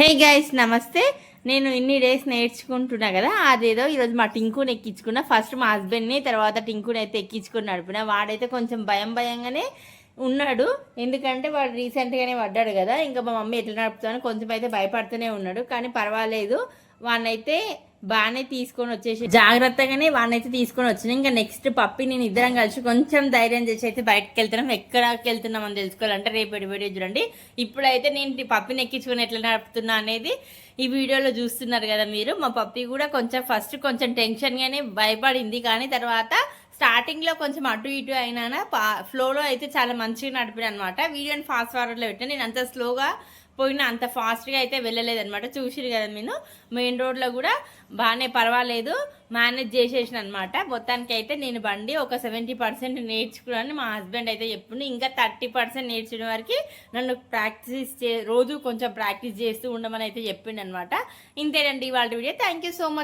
Hey guys నమస్తే. నేను ఇన్ని డేస్ నేర్చుకుంటున్నా కదా అదేదో ఈరోజు మా టింకుని ఎక్కించుకున్నా. ఫస్ట్ మా హస్బెండ్ని తర్వాత టింకుని అయితే ఎక్కించుకుని నడిపిన. వాడైతే కొంచెం భయం భయంగానే ఉన్నాడు. ఎందుకంటే వాడు రీసెంట్గానే పడ్డాడు కదా. ఇంకా మా మమ్మీ ఎట్లా నడుపుతాను కొంచెం అయితే భయపడుతూనే ఉన్నాడు. కానీ పర్వాలేదు. వాడినైతే బాగానే తీసుకొని వచ్చేసి జాగ్రత్తగానే వాడినైతే తీసుకొని వచ్చిన. ఇంకా నెక్స్ట్ పప్పి నేను ఇద్దరం కలిసి కొంచెం ధైర్యం చేసి అయితే బయటకు వెళ్తున్నాం. ఎక్కడికి వెళ్తున్నాం అని తెలుసుకోవాలంటే రేపు వీడియో చూడండి. ఇప్పుడైతే నేను ఈ పప్పిని ఎక్కించుకొని ఎట్లా నడుపుతున్నా అనేది ఈ వీడియోలో చూస్తున్నారు కదా మీరు. మా పప్పి కూడా కొంచెం ఫస్ట్ కొంచెం టెన్షన్గానే భయపడింది. కానీ తర్వాత స్టార్టింగ్లో కొంచెం అటు ఇటు అయినా ఫ్లోలో అయితే చాలా మంచిగా నడిపిన అనమాట వీడియోని ఫాస్ట్ ఫార్వర్డ్లో పెట్టిన. నేను అంత స్లోగా పోయినా అంత ఫాస్ట్గా అయితే వెళ్ళలేదనమాట. చూసిరు కదా నేను మెయిన్ రోడ్లో కూడా బాగానే పర్వాలేదు. మేనేజ్ చేసేసిన అనమాట మొత్తానికి అయితే నేను బండి ఒక సెవెంటీ పర్సెంట్ నేర్చుకున్నాను మా హస్బెండ్ అయితే చెప్పిండు. ఇంకా థర్టీ పర్సెంట్ నేర్చుకునే వరకు నన్ను ప్రాక్టీస్ చే రోజు కొంచెం ప్రాక్టీస్ చేస్తూ ఉండమని అయితే చెప్పిండు అనమాట ఇంతేనండి ఇవాళ video thank you so much